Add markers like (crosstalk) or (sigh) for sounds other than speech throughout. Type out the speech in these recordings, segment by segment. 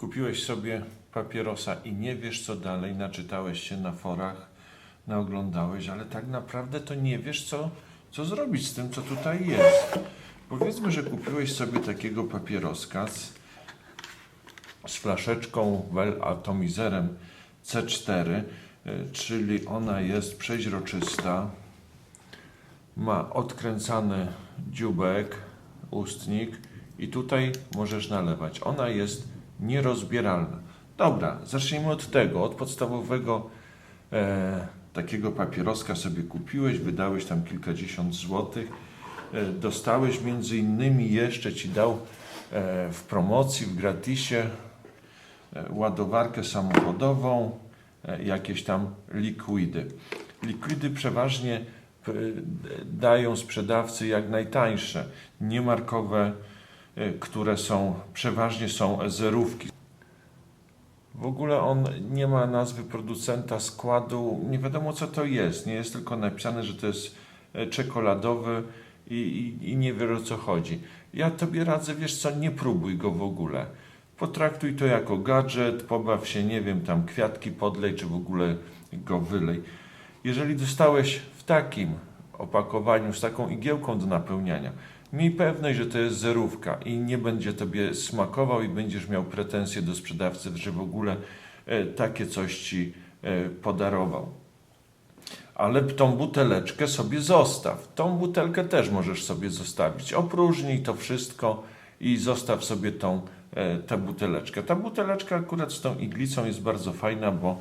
Kupiłeś sobie papierosa i nie wiesz co dalej, naczytałeś się na forach, naoglądałeś, ale tak naprawdę to nie wiesz co, co zrobić z tym, co tutaj jest. Powiedzmy, że kupiłeś sobie takiego papieroska z, z flaszeczką Well Atomizerem C4, y, czyli ona jest przeźroczysta, ma odkręcany dziubek, ustnik i tutaj możesz nalewać. Ona jest nierozbieralna. Dobra, zacznijmy od tego, od podstawowego e, takiego papieroska sobie kupiłeś, wydałeś tam kilkadziesiąt złotych, e, dostałeś między innymi jeszcze ci dał e, w promocji, w gratisie e, ładowarkę samochodową, e, jakieś tam likwidy. Likwidy przeważnie p- dają sprzedawcy jak najtańsze, niemarkowe, e, które są, przeważnie są zerówki. W ogóle on nie ma nazwy producenta, składu, nie wiadomo co to jest. Nie jest tylko napisane, że to jest e, czekoladowy i, i, i nie wie o co chodzi. Ja tobie radzę, wiesz co, nie próbuj go w ogóle. Potraktuj to jako gadżet, pobaw się, nie wiem, tam kwiatki podlej, czy w ogóle go wylej. Jeżeli dostałeś w takim opakowaniu, z taką igiełką do napełniania, miej pewność, że to jest zerówka i nie będzie tobie smakował i będziesz miał pretensje do sprzedawcy, że w ogóle e, takie coś ci e, podarował. Ale tą buteleczkę sobie zostaw. Tą butelkę też możesz sobie zostawić. Opróżnij to wszystko i zostaw sobie tą e, tę buteleczkę. Ta buteleczka akurat z tą iglicą jest bardzo fajna, bo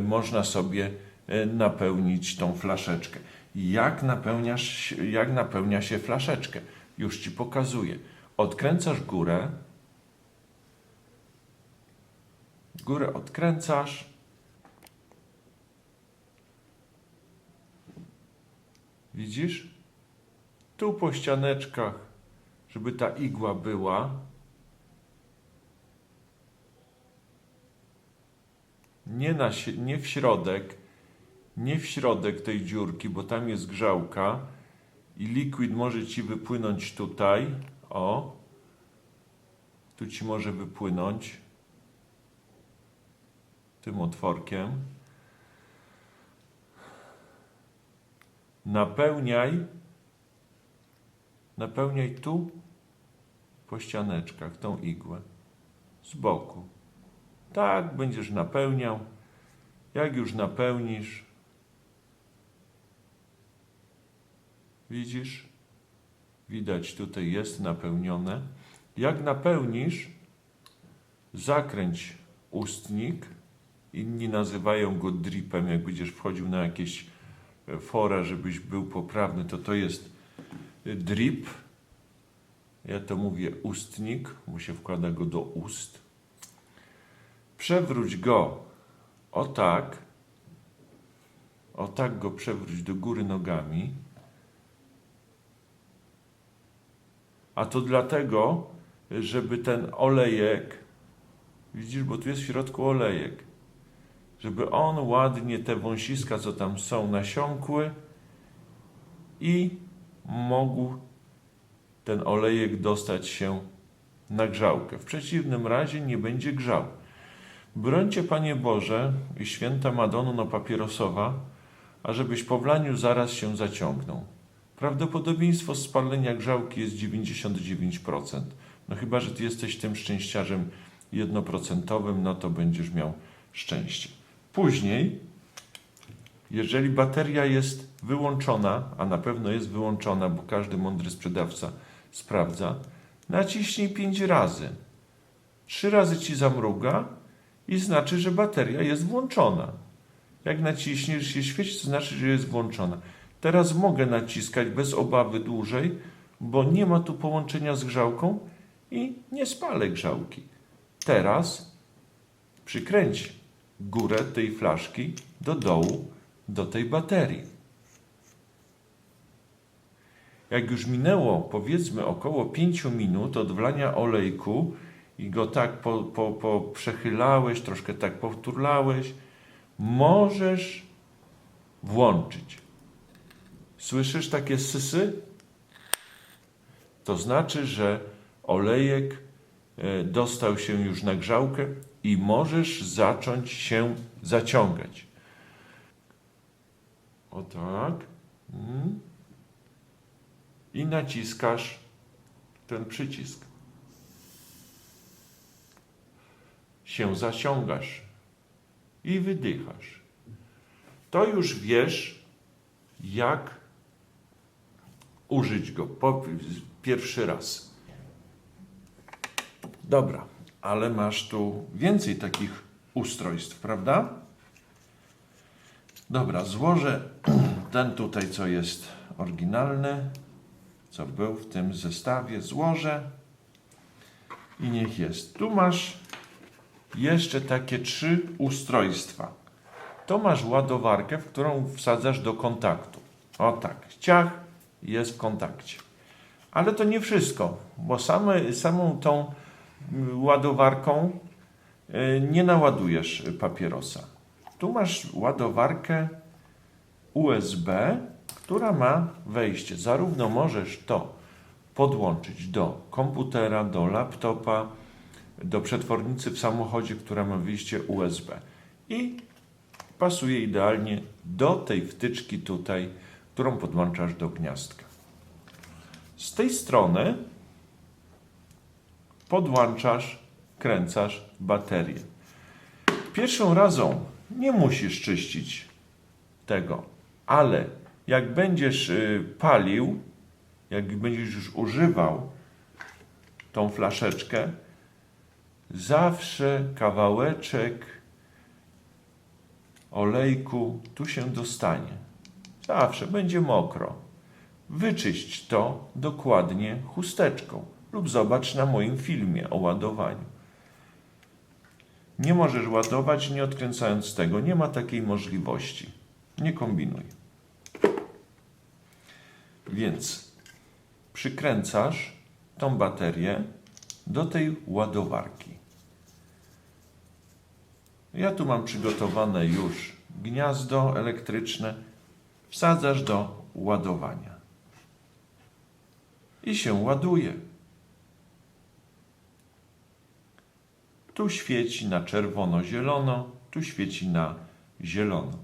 można sobie napełnić tą flaszeczkę. Jak, napełniasz, jak napełnia się flaszeczkę? Już Ci pokazuję. Odkręcasz górę, górę odkręcasz, widzisz? Tu po ścianeczkach, żeby ta igła była, nie, na, nie w środek, nie w środek tej dziurki, bo tam jest grzałka i liquid może ci wypłynąć tutaj. O, tu ci może wypłynąć tym otworkiem. Napełniaj, napełniaj tu po ścianeczkach tą igłę z boku. Tak będziesz napełniał. Jak już napełnisz, widzisz, widać tutaj jest napełnione. Jak napełnisz, zakręć ustnik. Inni nazywają go dripem. Jak będziesz wchodził na jakieś e, fora, żebyś był poprawny, to to jest e, drip. Ja to mówię ustnik, bo się wkłada go do ust. Przewróć go o tak. O tak go przewróć do góry nogami. A to dlatego, żeby ten olejek, widzisz, bo tu jest w środku olejek, żeby on ładnie te wąsiska, co tam są, nasiąkły i mógł ten olejek dostać się na grzałkę. W przeciwnym razie nie będzie grzał. Brońcie, Panie Boże, i święta Madono papierosowa, ażebyś po wlaniu zaraz się zaciągnął. Prawdopodobieństwo spalenia grzałki jest 99%. No chyba, że ty jesteś tym szczęściarzem jednoprocentowym, no to będziesz miał szczęście. Później, jeżeli bateria jest wyłączona, a na pewno jest wyłączona, bo każdy mądry sprzedawca sprawdza, naciśnij 5 razy. Trzy razy ci zamruga i znaczy, że bateria jest włączona. Jak naciśniesz się świeci, to znaczy, że jest włączona. Teraz mogę naciskać bez obawy dłużej, bo nie ma tu połączenia z grzałką i nie spalę grzałki. Teraz przykręć górę tej flaszki do dołu, do tej baterii. Jak już minęło powiedzmy około 5 minut od wlania olejku i go tak po, po, po przechylałeś, troszkę tak powturlałeś, możesz włączyć. Słyszysz takie sysy? To znaczy, że olejek e, dostał się już na grzałkę i możesz zacząć się zaciągać. O tak. Mm. I naciskasz ten przycisk. Się zaciągasz i wydychasz. To już wiesz, jak użyć go po, pierwszy raz. Dobra, ale masz tu więcej takich ustrojstw, prawda? Dobra, złożę (clears throat) ten tutaj, co jest oryginalny, co był w tym zestawie, złożę i niech jest. Tu masz jeszcze takie trzy ustrojstwa. To masz ładowarkę, w którą wsadzasz do kontaktu. O tak, ciach jest w kontakcie. Ale to nie wszystko, bo same, samą tą ładowarką y, nie naładujesz papierosa. Tu masz ładowarkę USB, która ma wejście. Zarówno możesz to podłączyć do komputera, do laptopa, do przetwornicy w samochodzie, która ma wyjście USB. I pasuje idealnie do tej wtyczki tutaj, którą podłączasz do gniazdka. Z tej strony podłączasz, kręcasz baterię. Pierwszą razą nie musisz czyścić tego, ale jak będziesz y, palił, jak będziesz już używał tą flaszeczkę, zawsze kawałeczek olejku tu się dostanie. Zawsze będzie mokro. Wyczyść to dokładnie chusteczką lub zobacz na moim filmie o ładowaniu. Nie możesz ładować nie odkręcając tego. Nie ma takiej możliwości. Nie kombinuj. Więc przykręcasz tą baterię do tej ładowarki. Ja tu mam przygotowane już gniazdo elektryczne. Wsadzasz do ładowania. I się ładuje. Tu świeci na czerwono-zielono, tu świeci na zielono.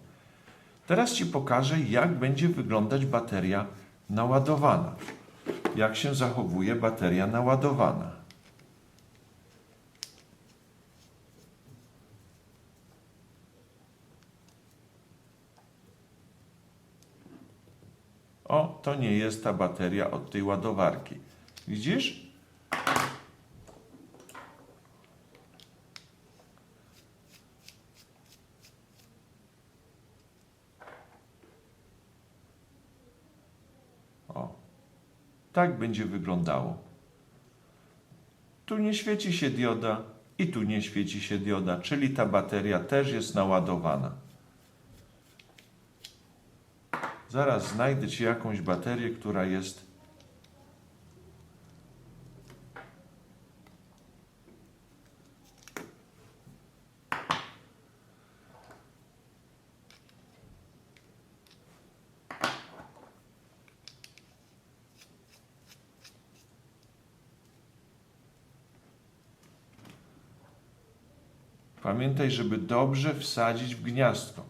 Teraz Ci pokażę, jak będzie wyglądać bateria naładowana. Jak się zachowuje bateria naładowana. O, to nie jest ta bateria od tej ładowarki. Widzisz? O, tak będzie wyglądało. Tu nie świeci się dioda i tu nie świeci się dioda, czyli ta bateria też jest naładowana. Zaraz znajdę Ci jakąś baterię, która jest. Pamiętaj, żeby dobrze wsadzić w gniazdko.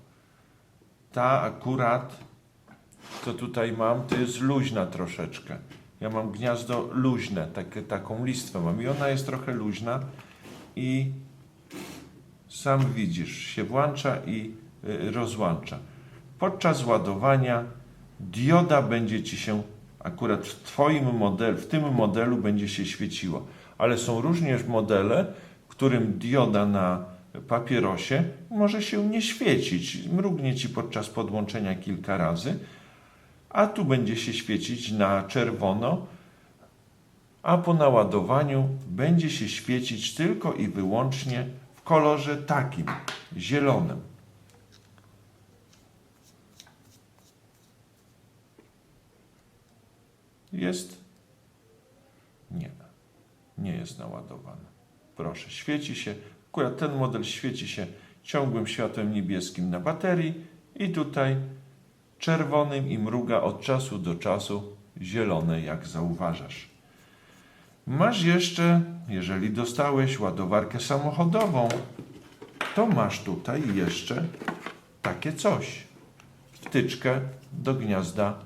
Ta akurat co tutaj mam, to jest luźna troszeczkę. Ja mam gniazdo luźne, takie, taką listwę mam i ona jest trochę luźna i sam widzisz, się włącza i y, rozłącza. Podczas ładowania dioda będzie Ci się akurat w Twoim modelu, w tym modelu będzie się świeciło, ale są również modele, w którym dioda na papierosie może się nie świecić. Mrugnie Ci podczas podłączenia kilka razy, a tu będzie się świecić na czerwono, a po naładowaniu będzie się świecić tylko i wyłącznie w kolorze takim, zielonym. Jest? Nie. Nie jest naładowane. Proszę, świeci się. Akurat ten model świeci się ciągłym światłem niebieskim na baterii i tutaj czerwonym i mruga od czasu do czasu zielone, jak zauważasz. Masz jeszcze, jeżeli dostałeś ładowarkę samochodową, to masz tutaj jeszcze takie coś. Wtyczkę do gniazda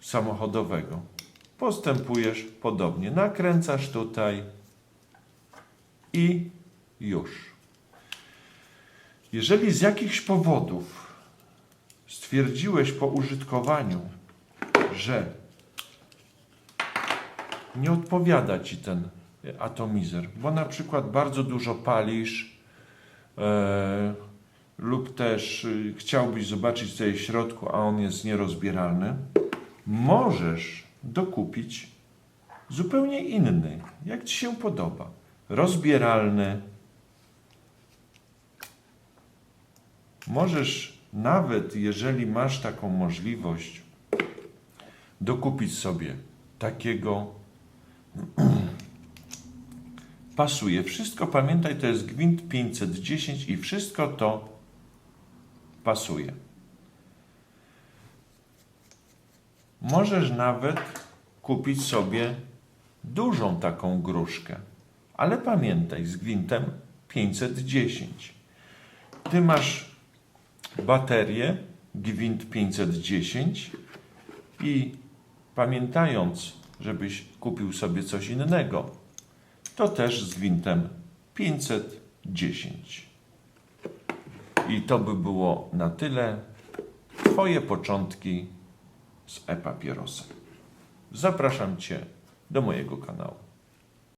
samochodowego. Postępujesz podobnie. Nakręcasz tutaj i już. Jeżeli z jakichś powodów stwierdziłeś po użytkowaniu, że nie odpowiada ci ten atomizer, bo na przykład bardzo dużo palisz e, lub też y, chciałbyś zobaczyć co jest w środku, a on jest nierozbieralny, możesz dokupić zupełnie inny, jak ci się podoba. Rozbieralny. Możesz nawet, jeżeli masz taką możliwość, dokupić sobie takiego. (clears throat) Pasuje. Wszystko pamiętaj, to jest gwint 510 i wszystko to pasuje. Możesz nawet kupić sobie dużą taką gruszkę, ale pamiętaj, z gwintem 510. Ty masz baterię gwint 510 i pamiętając, żebyś kupił sobie coś innego, to też z gwintem 510. I to by było na tyle. Twoje początki z e-papierosem. Zapraszam Cię do mojego kanału.